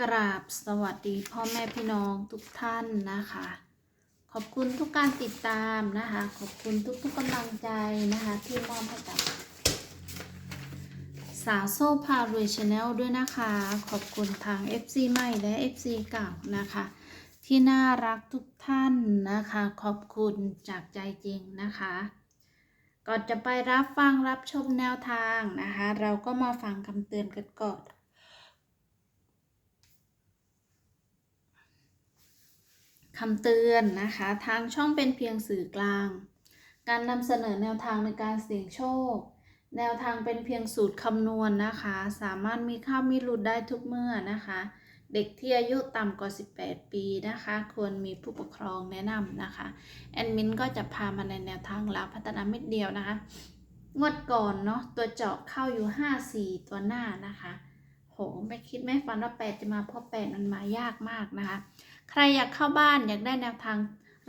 กราบสวัสดีพ่อแม่พี่น้องทุกท่านนะคะ ขอบคุณทุกการติดตามนะคะ ขอบคุณทุกๆกำลังใจนะคะ ที่มอบให้กับ สาวโซ่พารวยชาแนลด้วยนะคะ ขอบคุณทาง FC ใหม่และ FC เก่านะคะ ที่น่ารักทุกท่านนะคะ ขอบคุณจากใจจริงนะคะก่อนจะไปรับฟังรับชมแนวทางนะคะ เราก็มาฟังคำเตือนกันก่อน คำเตือนนะคะ ทางช่องเป็นเพียงสื่อกลาง การนำเสนอแนวทางในการเสี่ยงโชค แนวทางเป็นเพียงสูตรคำนวณนะคะ สามารถมีเข้ามีหลุดได้ทุกเมื่อนะคะ เด็กที่อายุต่ำกว่า 18 ปีนะคะ ควรมีผู้ปกครองแนะนำนะคะ แอดมินก็จะพามาในแนวทางรับพัฒนาเม็ดเดียวนะคะ งวดก่อนเนาะตัวเจาะเข้าอยู่ 5 4 ตัวหน้านะคะ โหไม่คิดไม่ฝันว่า8จะมาเพราะ8มันมายากมากนะคะ ใครอยากเข้าบ้านอยากได้แนวทาง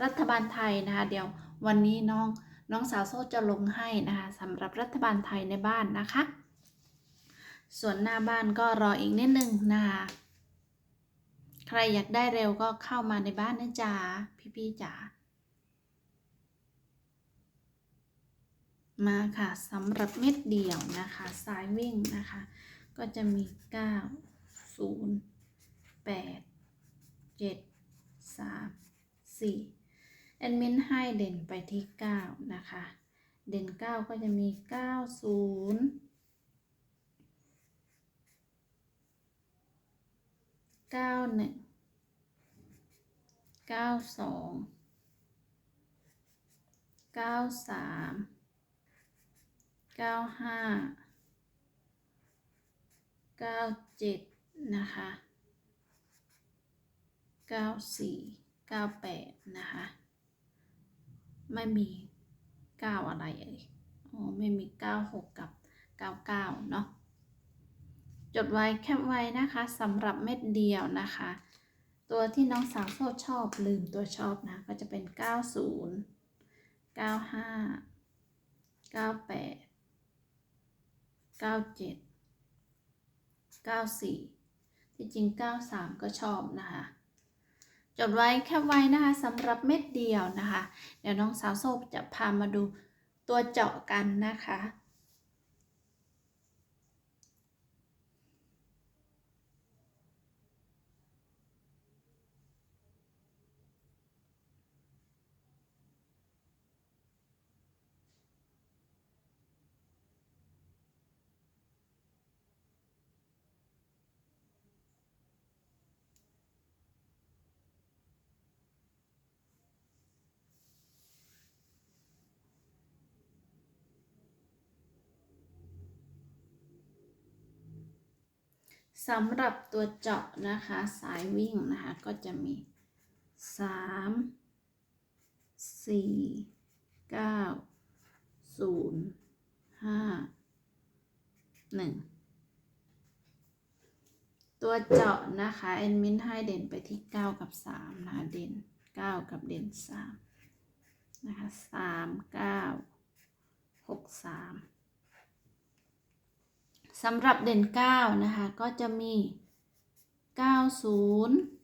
รัฐบาลไทยนะคะ เดี๋ยววันนี้น้องน้องสาวโซ่จะลงให้นะคะสำหรับรัฐบาลไทยในบ้านนะคะ ส่วนหน้าบ้านก็รออีกนิดนึงนะคะใครอยากได้เร็วก็เข้ามาในบ้านนะจ๊ะพี่ๆจ๋ามาค่ะสำหรับเม็ดเดี่ยวนะคะ สายวิ่งนะคะ ก็จะมี 9 0 8 7 3 4แอดมินให้เด่นไปที่ 9 นะคะ เด่น 9 ก็จะมี 9 0เก้าหนึ่งเก้าสอง เก้าเจ็ดนะคะเก้าสี่เก้าแปดนะคะ ไม่มีเก้าอะไรเอ่ยอ๋อไม่มีเก้าหกกับเก้าเก้าเนาะจดไว้แคปไว้นะคะสำหรับเม็ดเดียวนะคะ ตัวที่น้องสาวโซชอบลืมตัวชอบนะ ก็จะเป็น 90 95 98 97 94 ที่จริง 93 ก็ชอบนะคะ จดไว้แค่ไว้นะคะสำหรับเม็ดเดียวนะคะ เดี๋ยวน้องสาวโซบจะพามาดูตัวเจาะกันนะคะ สำหรับตัวเจาะนะคะ สายวิ่งนะคะ ก็จะมีสามสี่เก้าศูนย์ห้าหนึ่งตัวเจาะนะคะเอ็นมินให้เด่นไปที่9กับ3นะคะเด่น9กับเด่น3นะคะ3 9 6 3ส สำหรับเด่น 9 นะคะ ก็จะมี 90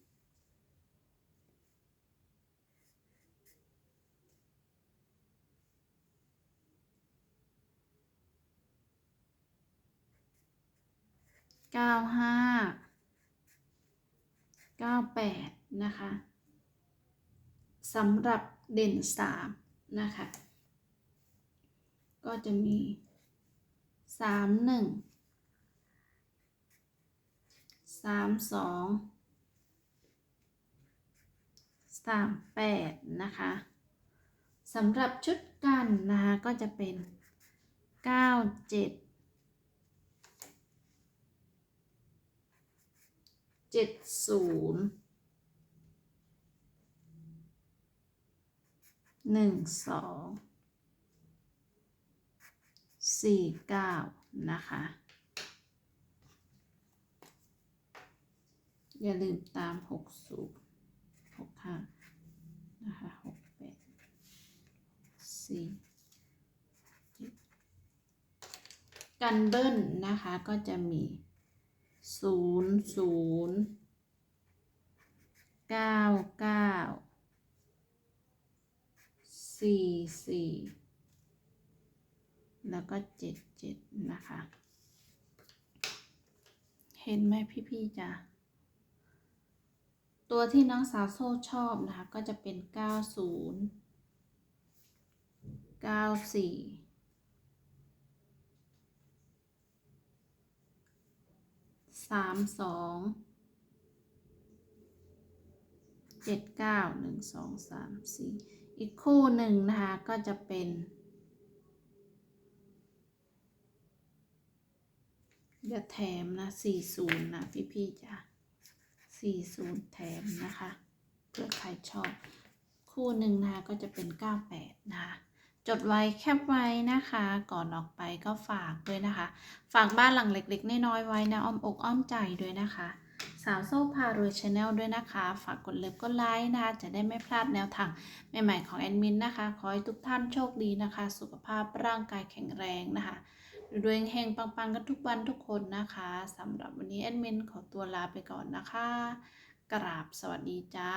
95 98 นะคะสำหรับเด่น 3 นะคะ ก็จะมี 31 สามสองสามแปดนะคะสำหรับชุดกันนะคะก็จะเป็นเก้าเจ็ดเจ็ดศูนย์หนึ่งสองสี่เก้านะคะ อย่าลืมตามหกสูตรหกห้านะคะหกแปดสี่กันเบิ้ลนะคะก็จะมีศูนย์ศูนย์เก้าเก้าสี่สี่แล้วก็เจ็ดเจ็ดนะคะ เห็นไหมพี่ๆจ้ะ ตัวที่น้องสาวโซ่ชอบนะคะก็จะเป็นเก้าศูนย์เก้าสี่สามสองเจ็ดเก้าหนึ่งสองสามสี่อีกคู่หนึ่งนะคะ ก็จะเป็นเดี๋ยวแถมนะสี่ศูนย์นะพี่พี่ ๆจ้ะ สี่ศูนย์แถมนะคะ เพื่อใครชอบ คู่หนึ่งนะคะก็จะเป็นเก้าแปดนะคะ จดไว้แคปไว้นะคะ ก่อนออกไปก็ฝากด้วยนะคะ ฝากบ้านหลังเล็กๆน้อยๆไว้นะอ้อมอกอ้อมใจด้วยนะคะ สาวโซ่พารวยชาแนลด้วยนะคะ ฝากกดเลิฟกดไลค์นะคะ จะได้ไม่พลาดแนวทางใหม่ๆของแอดมินนะคะ ขอให้ทุกท่านโชคดีนะคะ สุขภาพร่างกายแข็งแรงนะคะ รวยแห่งปังๆ กันทุกวันทุกคนนะคะสำหรับวันนี้แอดมินขอตัวลาไปก่อนนะคะ กราบสวัสดีจ้า